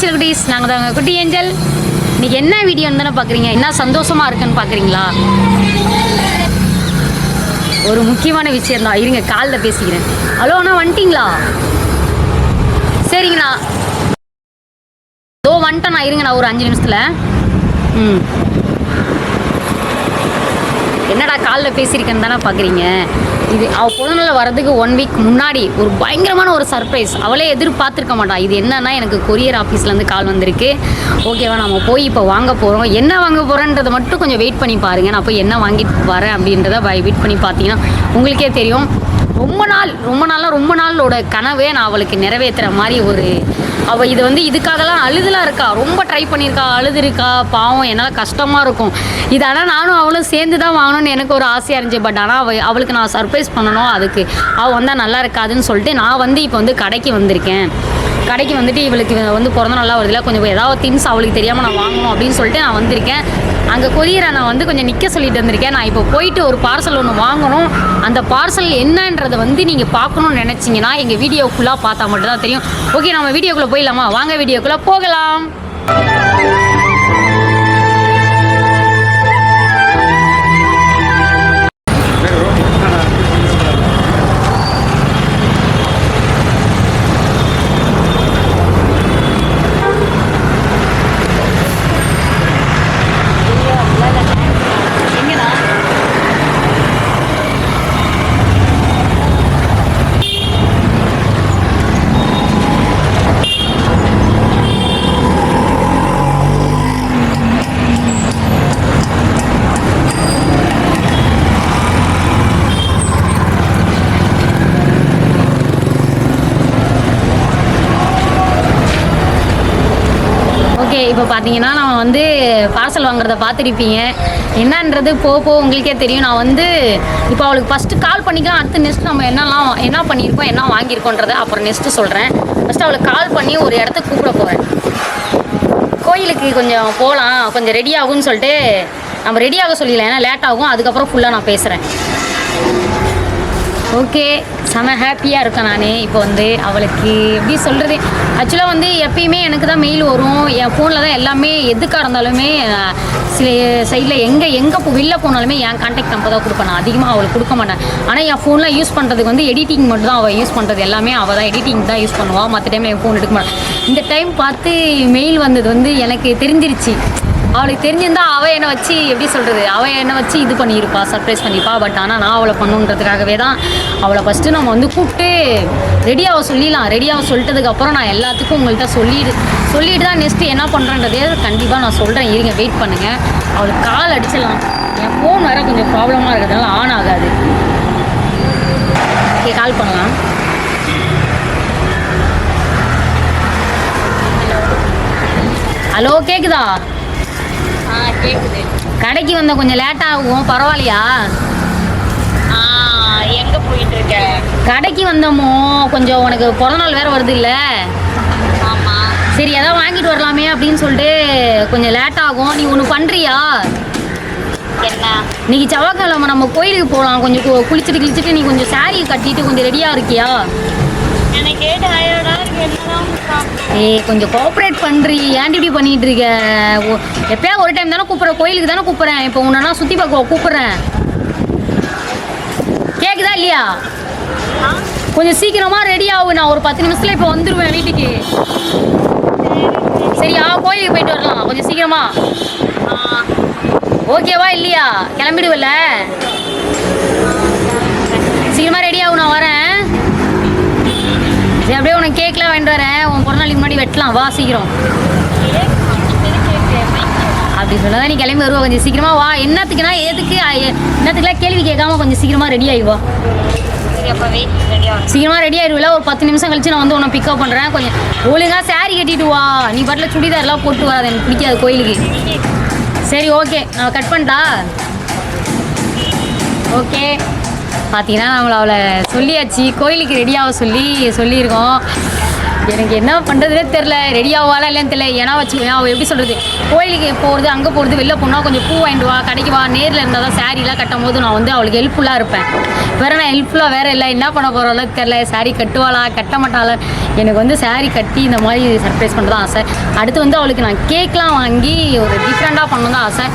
சில குட்டீஸ் நாங்கள் தான் குட்டி ஏஞ்சல். இன்னைக்கு என்ன வீடியோன்னு தானே பார்க்குறீங்க என்ன சந்தோஷமா இருக்குன்னு பார்க்குறீங்களா ஒரு முக்கியமான விஷயம் தான். இருங்க காலில் பேசிக்கிறேன். ஹலோ அண்ணா வந்துட்டிங்களா? சரிங்கண்ணா. தோ வந்துட்டேண்ணா. இருங்கண்ணா ஒரு அஞ்சு நிமிஷத்தில். ம். என்னடா காலில் பேசியிருக்கேன்னு தானே பார்க்குறீங்க இது அவள் பொண்ணுல வரதுக்கு ஒன் வீக் முன்னாடி ஒரு பயங்கரமான ஒரு சர்ப்ரைஸ் அவளே எதிர்பார்த்துருக்க மாட்டா. இது என்னன்னா எனக்கு கொரியர் ஆஃபீஸ்லேருந்து கால் வந்திருக்கு. ஓகேவா நம்ம போய் இப்போ வாங்க போகிறோம் என்ன வாங்க போகிறேன்றதை மட்டும் கொஞ்சம் வெயிட் பண்ணி பாருங்கள் நான் போய் என்ன வாங்கிட்டு வரேன் அப்படின்றத வெயிட் பண்ணி பார்த்தீங்கன்னா உங்களுக்கே தெரியும். ரொம்ப நாள் ரொம்ப நாளாக ரொம்ப நாளோட கனவே நான் அவளுக்கு நிறைவேற்றுற மாதிரி ஒரு அவள் இது வந்து இதுக்காகலாம் அழுதுலாம் இருக்கா. ரொம்ப ட்ரை பண்ணியிருக்கா அழுது இருக்கா பாவம் என்னால் கஷ்டமாக இருக்கும். இது ஆனால் நானும் அவளும் சேர்ந்து தான் வாங்கணும்னு எனக்கு ஒரு ஆசையாக இருந்துச்சு. பட் ஆனால் அவள் அவளுக்கு நான் சர்ப்ரைஸ் பண்ணணும். அதுக்கு அவள் வந்தால் நல்லா இருக்காதுன்னு சொல்லிட்டு நான் வந்து இப்போ வந்து கடைக்கு வந்திருக்கேன். கடைக்கு வந்துட்டு இவளுக்கு வந்து பிறந்த நல்லா வருதுல கொஞ்சம் ஏதாவது திங்ஸ் அவளுக்கு தெரியாமல் நான் வாங்கணும் அப்படின்னு சொல்லிட்டு நான் வந்திருக்கேன். அங்கே கொரியரை நான் வந்து கொஞ்சம் நிற்க சொல்லிட்டு வந்திருக்கேன். நான் இப்போ போயிட்டு ஒரு பார்சல் ஒன்று வாங்கணும். அந்த பார்சல் என்னன்றதை வந்து நீங்கள் பார்க்கணும்னு நினச்சிங்கன்னா எங்கள் வீடியோ ஃபுல்லாக பார்த்தா மட்டும்தான் தெரியும். ஓகே நம்ம வீடியோக்குள்ளே போயிடலாமா? வாங்க வீடியோக்குள்ளே போகலாம். ஓகே இப்போ பார்த்தீங்கன்னா நான் வந்து பார்சல் வாங்குறத பார்த்துருப்பீங்க. என்னன்றது போக போக உங்களுக்கே தெரியும். நான் வந்து இப்போ அவளுக்கு ஃபஸ்ட்டு கால் பண்ணிக்கலாம் அடுத்து நெக்ஸ்ட் நம்ம என்னெல்லாம் என்ன பண்ணியிருக்கோம் என்ன வாங்கியிருக்கோன்றதை அப்புறம் நெக்ஸ்ட்டு சொல்கிறேன் ஃபஸ்ட்டு அவளுக்கு கால் பண்ணி ஒரு இடத்துக்கு கூப்பிட போகிறேன் கோயிலுக்கு கொஞ்சம் போகலாம் கொஞ்சம் ரெடி ஆகும்னு சொல்லிட்டு நம்ம ரெடி ஆக சொல்லிடலாம். ஏன்னா லேட் ஆகும் அதுக்கப்புறம் ஃபுல்லாக நான் பேசுகிறேன் ஓகே செம ஹாப்பியாக இருக்கேன் நான். இப்போ வந்து அவளுக்கு எப்படி சொல்கிறது ஆக்சுவலாக வந்து எப்பயுமே எனக்கு தான் மெயில் வரும். என் ஃபோனில் தான் எல்லாமே எதுக்காக இருந்தாலுமே சில சைடில் எங்கே எங்கே போ வெளில போனாலுமே என் கான்டாக்ட் நம்பர் தான் கொடுப்பேன் நான். அதிகமாக அவளுக்கு கொடுக்க மாட்டேன். ஆனால் என் ஃபோனில் யூஸ் பண்ணுறதுக்கு வந்து எடிட்டிங் மட்டும் தான் அவள் யூஸ் பண்ணுறது எல்லாமே அவள் தான் எடிட்டிங் தான் யூஸ் பண்ணுவாள் மற்ற டைமில் என் ஃபோன் எடுக்க மாட்டேன் இந்த டைம் பார்த்து மெயில் வந்தது வந்து எனக்கு தெரிஞ்சிருச்சு. அவளுக்கு தெரிஞ்சிருந்தா அவள் என்னை வச்சு எப்படி சொல்கிறது அவள் என்னை வச்சு இது பண்ணியிருப்பா சர்ப்ரைஸ் பண்ணிப்பா பட் ஆனால் நான் அவளை பண்ணுன்றதுக்காகவே தான் அவளை ஃபஸ்ட்டு நம்ம வந்து கூப்பிட்டு ரெடியாக சொல்லிடலாம். ரெடியாக சொல்லிட்டதுக்கப்புறம் நான் எல்லாத்துக்கும் உங்கள்கிட்ட சொல்லிடு சொல்லிட்டு தான் நெக்ஸ்ட்டு என்ன பண்ணுறன்றதே கண்டிப்பாக நான் சொல்கிறேன் இருங்க வெயிட் பண்ணுங்கள் அவளுக்கு கால் அடிச்சிடலாம். என் ஃபோன் வேறு கொஞ்சம் ப்ராப்ளமாக இருக்கிறதுனால ஆன் ஆகாது. ஓகே கால் பண்ணலாம். ஹலோ கேக்குதா? கேக்குது. கடைக்கு வந்த கொஞ்சம் லேட் ஆகும் பரவாயில்லையா? எங்க போயிட்டு இருக்க கடைக்கு வந்தோமோ கொஞ்சம் உனக்கு பிறந்தநாள் வேற வருது இல்ல? சரி எதாவது வாங்கிட்டு வரலாமே அப்படின்னு சொல்லிட்டு கொஞ்சம் லேட் ஆகும். நீ ஒன்று பண்ணுறியா என்ன? இன்னைக்கு செவ்வாய்க்கிழமை நம்ம கோயிலுக்கு போகலாம் கொஞ்சம் குளிச்சுட்டு கிழிச்சிட்டு நீ கொஞ்சம் saree கட்டிட்டு கொஞ்சம் ரெடியாக இருக்கியா? எனக்கு டயர்டா? ஏய் கொஞ்சம் கோஆப்ரேட் பண்ணுறி ஏன்டி இப்படி பண்ணிட்டு இருக்க? ஓ- ஒரு டைம் தானே கூப்பிட்றேன் கோயிலுக்கு தானே கூப்பிட்றேன். இப்போ உன்னா சுற்றி பார்க்க கூப்பிட்றேன். கேட்குதா இல்லையா? கொஞ்சம் சீக்கிரமாக ரெடி ஆகும் நான் ஒரு பத்து நிமிஷத்தில் இப்போ வந்துடுவேன் வீட்டுக்கு. சரியா கோயிலுக்கு போயிட்டு வரலாம். கொஞ்சம் சீக்கிரமா. ஓகேவா இல்லையா? கிளம்பிடுவில்ல? சீக்கிரமாக ரெடி ஆகும் நான் வரேன். சரி அப்படியே உனக்கு கேக்லாம் வாங்கிட்டு வரேன். உன் பிறந்தநாளைக்கு முன்னாடி வெட்டலாம். வா சீக்கிரம். அப்படி சொன்னதான் நீ கிளம்பி வருவா கொஞ்சம் சீக்கிரமா. வா என்னத்துக்குன்னா எதுக்கு? என்னத்துக்குலாம் கேள்வி கேட்காம கொஞ்சம் சீக்கிரமா ரெடி ஆயிவா சீக்கிரமா ரெடி ஆயிடுவில ஒரு பத்து நிமிஷம் கழிச்சு நான் வந்து உன்னை பிக்கப் பண்ணுறேன் கொஞ்சம் ஒழுங்கா சாரி கட்டிட்டு வா. நீ பாட்டில் சுடிதார்லாம் போட்டு வராது எனக்கு பிடிக்காது கோயிலுக்கு. சரி ஓகே நான் கட் பண்ணிட்டா? ஓகே பார்த்தீங்கன்னா நம்மளை அவளை சொல்லியாச்சு. கோயிலுக்கு ரெடியாக சொல்லி சொல்லியிருக்கோம். எனக்கு என்ன பண்ணுறதுனே தெரில ரெடி ஆவாளா இல்லைன்னு தெரியல. ஏன்னா வச்சுக்கோங்க அவள் எப்படி சொல்கிறது கோயிலுக்கு போகிறது அங்கே போகிறது வெளில போனால் கொஞ்சம் பூ வாங்கிட்டு வா கடைக்கு வா. நேரில் இருந்தால் தான் சாரீலாம் கட்டும் போது நான் வந்து அவளுக்கு ஹெல்ப்ஃபுல்லாக இருப்பேன். வேறு நான் ஹெல்ப்ஃபுல்லாக வேறு இல்லை. என்ன பண்ண போகிறாளோ தெரில சாரீ கட்டுவாளா கட்ட மாட்டாளா? எனக்கு வந்து சாரீ கட்டி இந்த மாதிரி சர்ப்ரைஸ் பண்ணுறது ஆசை. அடுத்து வந்து அவளுக்கு நான் கேக்லாம் வாங்கி ஒரு டிஃப்ரெண்ட்டாக பண்ணணும் தான் ஆசை.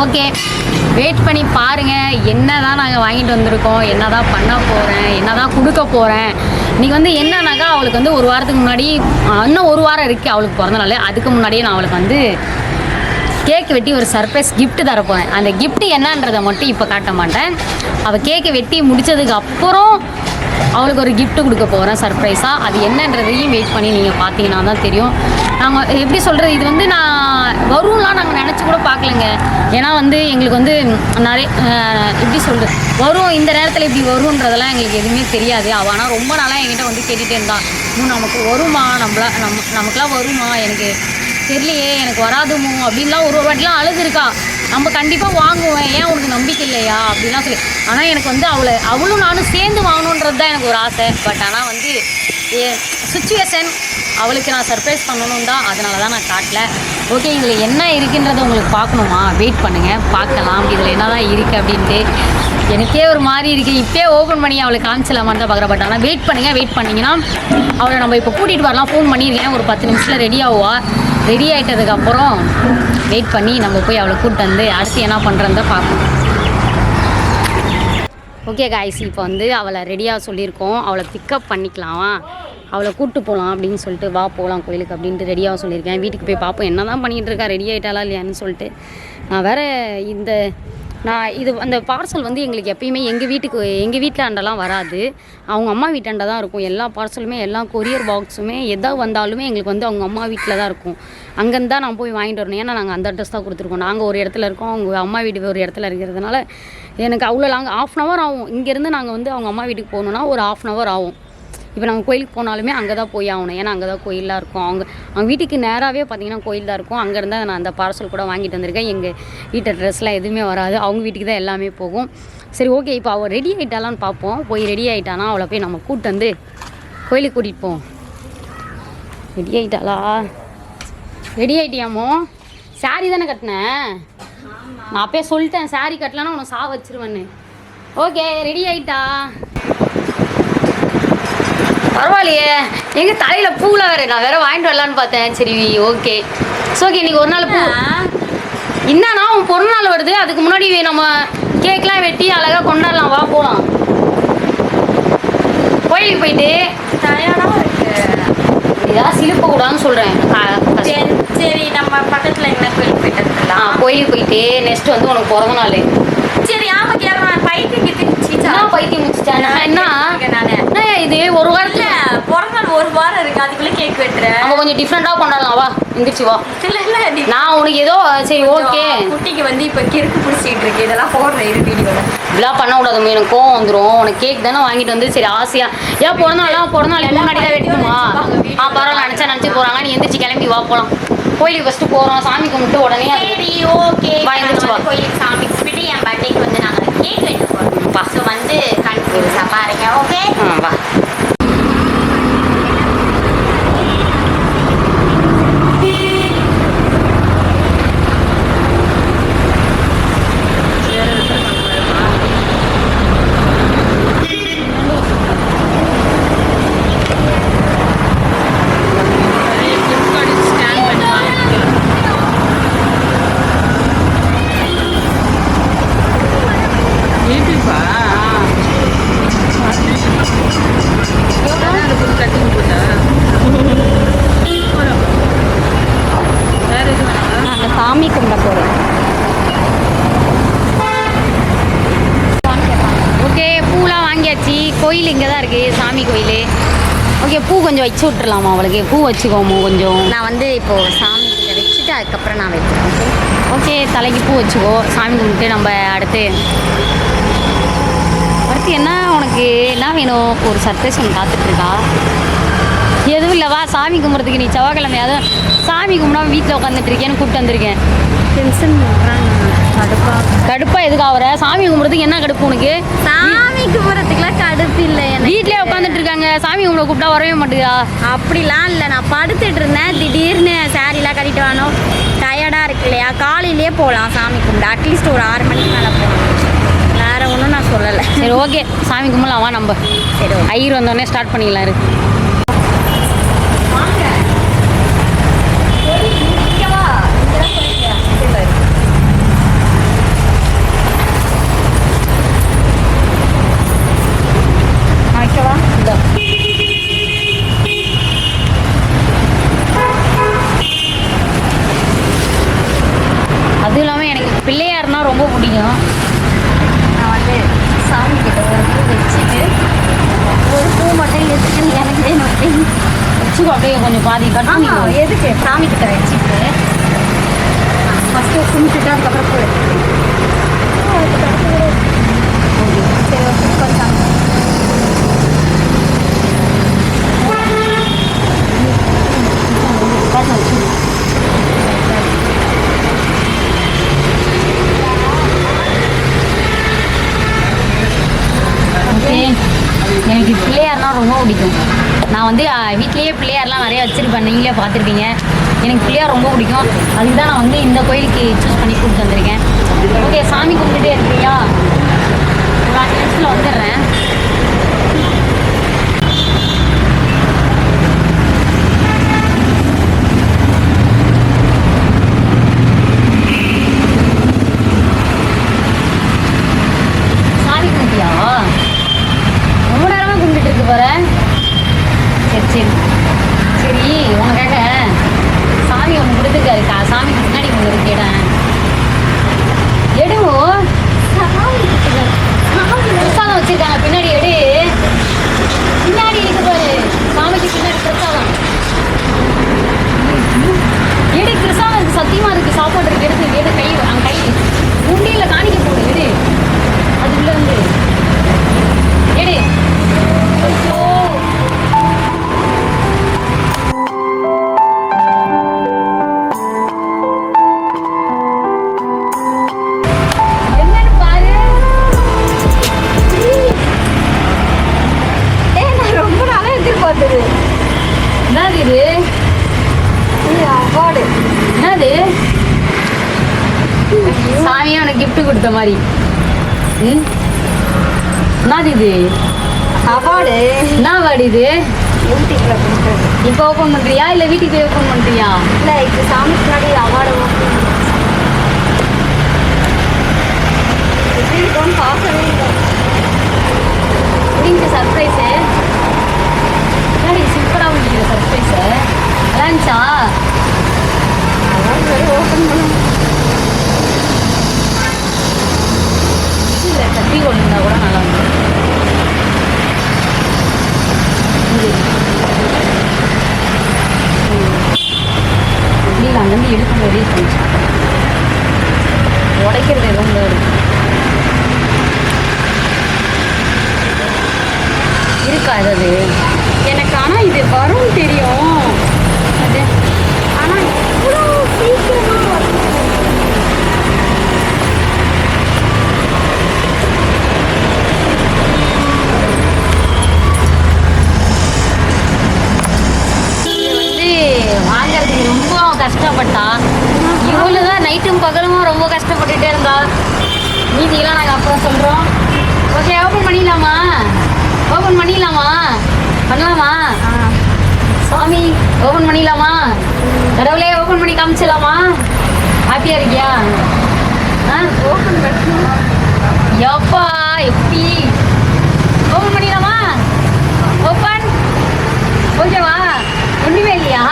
ஓகே. வெயிட் பண்ணி பாருங்கள் என்ன தான் நாங்கள் வாங்கிட்டு வந்திருக்கோம் என்ன தான் பண்ண போகிறேன் என்ன தான் கொடுக்க போகிறேன் இன்றைக்கி வந்து என்னன்னாக்கா அவளுக்கு வந்து ஒரு வாரத்துக்கு முன்னாடி இன்னும் ஒரு வாரம் இருக்குது அவளுக்கு பிறந்த நாள். அதுக்கு முன்னாடியே நான் அவளுக்கு வந்து கேக் வெட்டி ஒரு சர்ப்ரைஸ் கிஃப்ட்டு தரப்போகிறேன் அந்த கிஃப்ட்டு என்னன்றதை மட்டும் இப்போ காட்ட மாட்டேன். அவள் கேக்கை வெட்டி முடித்ததுக்கு அப்புறம் அவளுக்கு ஒரு கிஃப்ட் கொடுக்க போகிறேன் சர்ப்ரைஸாக அது என்னன்றதையும் வெயிட் பண்ணி நீங்கள் பார்த்தீங்கன்னா தான் தெரியும். நாங்கள் எப்படி சொல்கிறது இது வந்து நான் வரும்லாம் நாங்கள் நினச்சி கூட பார்க்கலங்க. ஏன்னா வந்து எங்களுக்கு வந்து நிறைய எப்படி சொல்கிறது வரும் இந்த நேரத்தில் இப்படி வரும்ன்றதெல்லாம் எங்களுக்கு எதுவுமே தெரியாது. அவள் ஆனால் ரொம்ப நாளாக என்கிட்ட வந்து கேட்டுகிட்டே இருந்தான் இன்னும் நமக்கு வருமா? நம்மளா நம்ம நமக்குலாம் வருமா? எனக்கு தெரியலையே எனக்கு வராதுமோ? அப்படின்லாம் ஒரு ஒரு வாட்டிலாம் அழுதுருக்கா. நம்ம கண்டிப்பாக வாங்குவேன். ஏன் உனக்கு நம்பிக்கை இல்லையா? அப்படின்லாம் சொல்லி. ஆனால் எனக்கு வந்து அவளை அவளும் நானும் சேர்ந்து வாங்கணுன்றது தான் எனக்கு ஒரு ஆசை. பட் ஆனால் வந்து சுச்சுவேஷன் அவளுக்கு நான் சர்ப்ரைஸ் பண்ணணும் தான். அதனால தான் நான் காட்டல. ஓகே இதில் என்ன இருக்குன்றதை உங்களுக்கு பார்க்கணுமா? வெயிட் பண்ணுங்கள் பார்க்கலாம். இதில் என்ன தான் இருக்குது அப்படின்ட்டு. எனக்கே ஒரு மாதிரி இருக்குது இப்போயே ஓப்பன் பண்ணி அவளை காமிச்சலாமான்னு தான் பார்க்குறேன். பட் ஆனால் வெயிட் பண்ணுங்கள் வெயிட் பண்ணிங்கன்னா அவளை நம்ம இப்போ கூட்டிகிட்டு வரலாம். ஃபோன் பண்ணியிருக்கேன். ஒரு பத்து நிமிஷத்தில் ரெடி ஆகுவா? ரெடி ஆகிட்டதுக்கப்புறம் வெயிட் பண்ணி நம்ம போய் அவளை கூப்பிட்டு வந்து அடுத்து என்ன பண்ணுறத பார்ப்போம். ஓகே காய்ஸ் இப்போ வந்து அவளை ரெடியாக சொல்லியிருக்கோம். அவளை பிக்கப் பண்ணிக்கலாமா? அவளை கூப்பிட்டு போகலாம் அப்படின்னு சொல்லிட்டு வா போகலாம் கோயிலுக்கு அப்படின்ட்டு ரெடியாக சொல்லியிருக்கேன். வீட்டுக்கு போய் பார்ப்போம். என்ன தான் பண்ணிகிட்டு இருக்கா? ரெடி ஆகிட்டாளா இல்லையான்னு சொல்லிட்டு. நான் வேற இந்த நான் இது அந்த பார்சல் வந்து எங்களுக்கு எப்பயுமே எங்கள் வீட்டுக்கு எங்கள் வீட்டில் அண்டெல்லாம் வராது. அவங்க அம்மா வீட்டாண்ட தான் இருக்கும். எல்லா பார்சலுமே எல்லா கொரியர் பாக்ஸுமே எதா வந்தாலுமே எங்களுக்கு வந்து அவங்க அம்மா வீட்டில் தான் இருக்கும். அங்கேருந்து தான் நான் போய் வாங்கிட்டு வரணும். ஏன்னா நாங்கள் அந்த அட்ரஸ் தான் கொடுத்துருக்கோம். நாங்கள் ஒரு இடத்துல இருக்கோம். அவங்க அம்மா வீடு ஒரு இடத்துல இருக்கிறதுனால எனக்கு அவ்வளோ லாங் ஆஃப் அன் ஹவர் ஆகும். இங்கேருந்து நாங்கள் வந்து அவங்க அம்மா வீட்டுக்கு போகணுன்னா ஒரு ஆஃப் அன் ஹவர் ஆகும். இப்போ நாங்கள் கோயிலுக்கு போனாலுமே அங்கே தான் போய் ஆகணும். ஏன்னா அங்கே தான் கோயிலாக இருக்கும். அவங்க அவங்க வீட்டுக்கு நேராகவே பார்த்தீங்கன்னா கோயில் தான் இருக்கும் இருந்தால் நான் அந்த பார்சல் கூட வாங்கிட்டு வந்திருக்கேன். எங்கள் வீட்டை ட்ரெஸ்லாம் எதுவுமே வராது. அவங்க வீட்டுக்கு தான் எல்லாமே போகும். சரி ஓகே இப்போ அவள் ரெடி ஆகிட்டாலான்னு பார்ப்போம். போய் ரெடி ஆகிட்டானா அவளை போய் நம்ம கூப்பிட்டு வந்து கோயிலுக்கு கூட்டிகிட்டு போவோம். ரெடி ஆகிட்டாளா ரெடி ஆகிட்டியாமோ சாரி தானே கட்டினேன் நான் அப்பயே சொல்லிட்டேன் சாரி கட்டலன்னா உன்னை சா வச்சிருவேன்னு. ஓகே ரெடி ஆகிட்டா பரவாயில்லையே. எங்க தலையில பூல வேற. நான் வேற வாங்கிட்டு வரலான்னு பார்த்தேன். சரி ஓகே. ஸோ ஓகே இன்னைக்கு ஒரு நாள் பூ என்னன்னா உன் பொண்ணு நாள் வருது? அதுக்கு முன்னாடி நம்ம கேக்லாம் வெட்டி அழகா கொண்டாடலாம். வா போலாம். கோயிலுக்கு போயிட்டு. டயர்டா இருக்கு. இதான் சிலுப்ப கூடாதுன்னு கஷ்டம். சரி சரி நம்ம பக்கத்துல என்ன கோயில் போயிட்டு கோயிலுக்கு போயிட்டு நெக்ஸ்ட் வந்து உனக்கு பிறந்த நாள் சரி ஆமா கேட்கறேன் பைத்தியம் என்ன பைத்தியம் முடிச்சிட்டாங்க என்ன இது? ஒரு வாரத்துல பிறந்த ஒரு வாரம் இருக்கு. அதுக்குள்ள கேக் வெட்டுறேன். நம்ம கொஞ்சம் டிஃப்ரெண்டாக கொண்டாடலாம். வா எந்திரிச்சு வா. இல்ல இல்ல நீ நான் உனக்கு ஏதோ சரி ஓகே குட்டிக்கு வந்து இப்ப கிறுக்கு பிடிச்சிட்டு இருக்கு. இதெல்லாம் போடுறேன் இரு வீடியோல. இப்படிலாம் பண்ண கூடாது எனக்கு கோவம் வந்துடும் உனக்கு கேக் தானே வாங்கிட்டு வந்து சரி ஆசையா. ஏன் பிறந்த நாளாக பிறந்த நாளைக்கு முன்னாடி தான் வெட்டணுமா ஆ பரவாயில்ல நினச்சா நினச்சி போகிறாங்க நீ எந்திரிச்சு கிளம்பி வா போகலாம் கோயிலுக்கு ஃபஸ்ட்டு போகிறோம் சாமி கும்பிட்டு உடனே சரி ஓகே வா, எந்திரிச்சு வா. கோயிலுக்கு சாமி கும்பிட்டு என் பர்த்டேக்கு வந்து நாங்க கேக் போறோம் வந்து கன்ஃபியூஸா பாருங்க ஓகே ஆ வா நான் சாமி கும்பிட போகிறேன் ஓகே பூலாம் வாங்கியாச்சு கோயில் இங்கே தான் இருக்குது சாமி கோயில். ஓகே பூ கொஞ்சம் வச்சு விட்டுறலாமா அவளுக்கு? பூ வச்சுக்கோமோ கொஞ்சம். நான் வந்து இப்போ சாமி கிட்ட வச்சுட்டு அதுக்கப்புறம் நான் வைக்கிறேன் ஓகே தலைக்கு பூ வச்சுக்கோ. சாமி கும்பிட்டு நம்ம அடுத்து. அடுத்து என்ன உனக்கு? என்ன வேணும்? ஒரு சர்ப்ரைஸ் ஒன்று காத்துட்ருக்கா? எதுவும் இல்லை வா சாமி கும்பிட்றதுக்கு நீ செவ்வாய்க்கிழமை அதுவும் சாமி கும்பிடாம வீட்டில் உட்காந்துட்டு இருக்கேன்னு கூப்பிட்டு வந்திருக்கேன். டென்ஷன் பண்ணுறாங்க கடுப்பா. எதுக்கு ஆகுற சாமி கும்பிட்றதுக்கு என்ன கடுப்பு உனக்கு? சாமி கும்பிட்றதுக்குலாம் கடுப்பு இல்லை வீட்லயே உட்காந்துட்டு இருக்காங்க. சாமி கும்பிட கூப்பிட்டா வரவே மாட்டேங்கிறா அப்படிலாம் இல்லை. நான் படுத்துட்டு இருந்தேன். திடீர்னு சாரிலாம் கட்டிட்டு வானோம் டயர்டாக இருக்கு இல்லையா? காலையிலேயே போகலாம் சாமி கும்பிட. அட்லீஸ்ட் ஒரு ஆறு மணிக்கு மேலே போகலாம். வேற ஒன்றும் நான் சொல்லலை. சரி ஓகே சாமி கும்பலாம் வா நம்ம. சரி ஐயர் வந்தோடனே ஸ்டார்ட் பண்ணிக்கலாம் இரு ஓகேவா இதோ. அதுவும் இல்லாமல் எனக்கு பிள்ளையார்னா ரொம்ப பிடிக்கும் நான் வந்து சாமி கிட்ட ஒரு பூ வச்சுட்டு ஒரு பூ மட்டும் எதுக்குன்னு எனக்கு வேணும் அப்படின்னு வச்சுக்கோ அப்படியே கொஞ்சம் பாதி கட் பண்ணிக்கோ எதுக்கு சாமி கிட்ட வச்சுட்டு ஃபஸ்ட்டு கும்பிட்டுட்டு அதுக்கப்புறம் பூ எடுத்துக்கிறேன். பூ எடுத்துக்கிறேன், பூ எடுத்துக்கிறேன். சரி கொஞ்சம் எனக்கு பிள்ளையார்னா ரொம்ப பிடிக்கும் நான் வந்து வீட்லேயே பிள்ளையார்லாம் நிறைய வச்சுருப்பேன். நீங்களே பார்த்துருப்பீங்க. எனக்கு பிள்ளையார் ரொம்ப பிடிக்கும். அதுக்கு தான் நான் வந்து இந்த கோயிலுக்கு சூஸ் பண்ணி கூப்பிட்டு வந்திருக்கேன். ஓகே சாமி கும்பிட்டுட்டே இருக்கிறியா ஒரு அஞ்சு நிமிஷத்தில் வந்துடுறேன் சாமி கும்பிட்டியா ரொம்ப நேரமாக கும்பிட்டுட்டு இருக்கு பாரு சரி. சரி உனக்காக சாமி ஒன்று கொடுத்துருக்காரு கா சாமிக்கு முன்னாடி ஒன்று இருக்கேடா எடுவோ பிரசாதம் வச்சிருக்காங்க பின்னாடி எடு. பின்னாடி இருக்கு பாரு. சாமிக்கு பின்னாடி பிரசாதம். எடு பிரசாதம் இருக்கு சத்தியமா இருக்கு. சாப்பாடு இருக்கு எடுத்து எடு கை அங்க கை. உண்டியில காணிக்க போடு எடு. அது உள்ள இருந்து எடு. இப்போ ஓப்பன் பண்றியா? இல்ல வீட்டுக்கு போய் ஓப்பன் பண்றியா? இல்லை இப்போ சாமிக்கு முன்னாடி அவார்டு எப்படி இருக்கும்னு பார்க்கவே இல்லை. முடிஞ்ச சர்ப்ரைஸு என்னடி சூப்பராக முடிக்கிற சர்ப்ரைஸு நல்லா இருந்துச்சா? ஓப்பன் இல்லை கட்டி கொண்டு கூட நல்லா இருக்கும் வந்து இழுக்கும் போதே கொஞ்சம் உடைக்கிறது எதுவும் முடியாது இருக்கா. ஏதாவது எனக்கு ஆனால் இது வரும் தெரியும் அது ஆனால் இவ்வளோ சீக்கிரமாக வரும் இது வந்து வாங்குறதுக்கு ரொம்ப கஷ்டப்பட்டா இவ்வளோ தான் நைட்டும் பகலுமா ரொம்ப கஷ்டப்பட்டுட்டே இருந்தா. மீதியெல்லாம் நாங்கள் அப்புறம் சொல்கிறோம் ஓகே ஓப்பன் பண்ணிடலாமா? ஓப்பன் பண்ணிடலாமா? பண்ணலாமா? சாமி ஓப்பன் பண்ணிடலாமா? கடவுளே ஓப்பன் பண்ணி காமிச்சிடலாமா? ஹாப்பியாக இருக்கியா? ஆ? ஓப்பன் பண்ணணும் எப்பா எப்படி? ஓப்பன் பண்ணிடலாமா? ஓப்பன் ஓகேவா ஒன்றுமே இல்லையா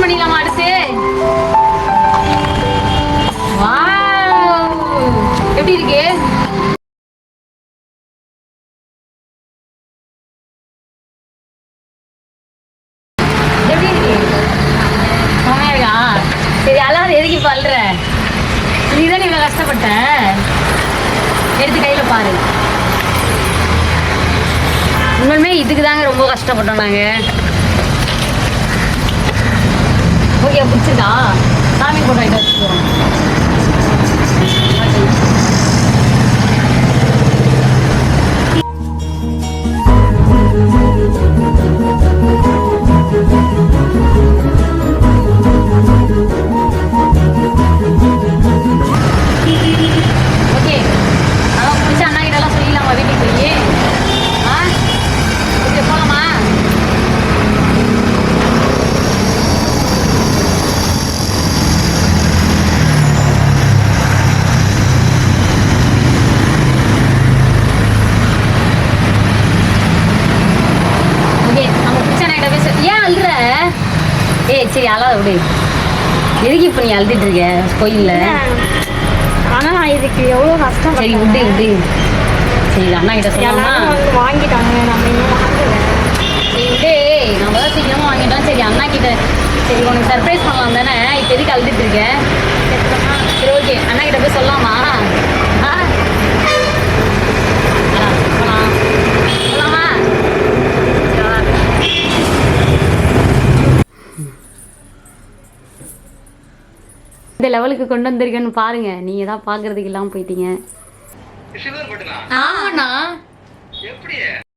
ஓப்பன் பண்ணிடலாமா அடுத்து? எப்படி இருக்கு? சரி அல்லாத எதுக்கு இப்போ அல்ற நீ இவ்வளோ கஷ்டப்பட்ட? எடுத்து கையில் பாரு. உண்மையுமே இதுக்கு தாங்க ரொம்ப கஷ்டப்பட்டோம் நாங்கள் ஓகே பிடிச்சிருக்கா சாமி போட்டோ எடுத்து வச்சுக்குவோம் ஓகே சரி எதுக்கு இப்போ நீ அழுதுட்டு இருக்க? கோயிலில். ஆனால் நான் இதுக்கு எவ்வளோ கஷ்டம் சரி விடு விடு. சரி அண்ணா கிட்ட வந்து வாங்கிட்டாங்க. நம்ம இன்னும் சரி விடு. நம்ம தான் சீக்கிரமா வாங்கிட்டோம் சரி அண்ணா கிட்ட சரி உனக்கு சர்ப்ரைஸ் பண்ணலாம் தானே? இப்போ எதுக்கு அழுதுட்டு இருக்க? சரி ஓகே அண்ணா கிட்ட போய் சொல்லலாமா? ஆ, போலாம். போலாமா? சரி, வா. இந்த லெவலுக்கு கொண்டு வந்திருக்கேன்னு பாருங்க. நீங்க தான் பாக்குறதுக்கு இல்லாம போயிட்டீங்க. ஆமாண்ணா. எப்படி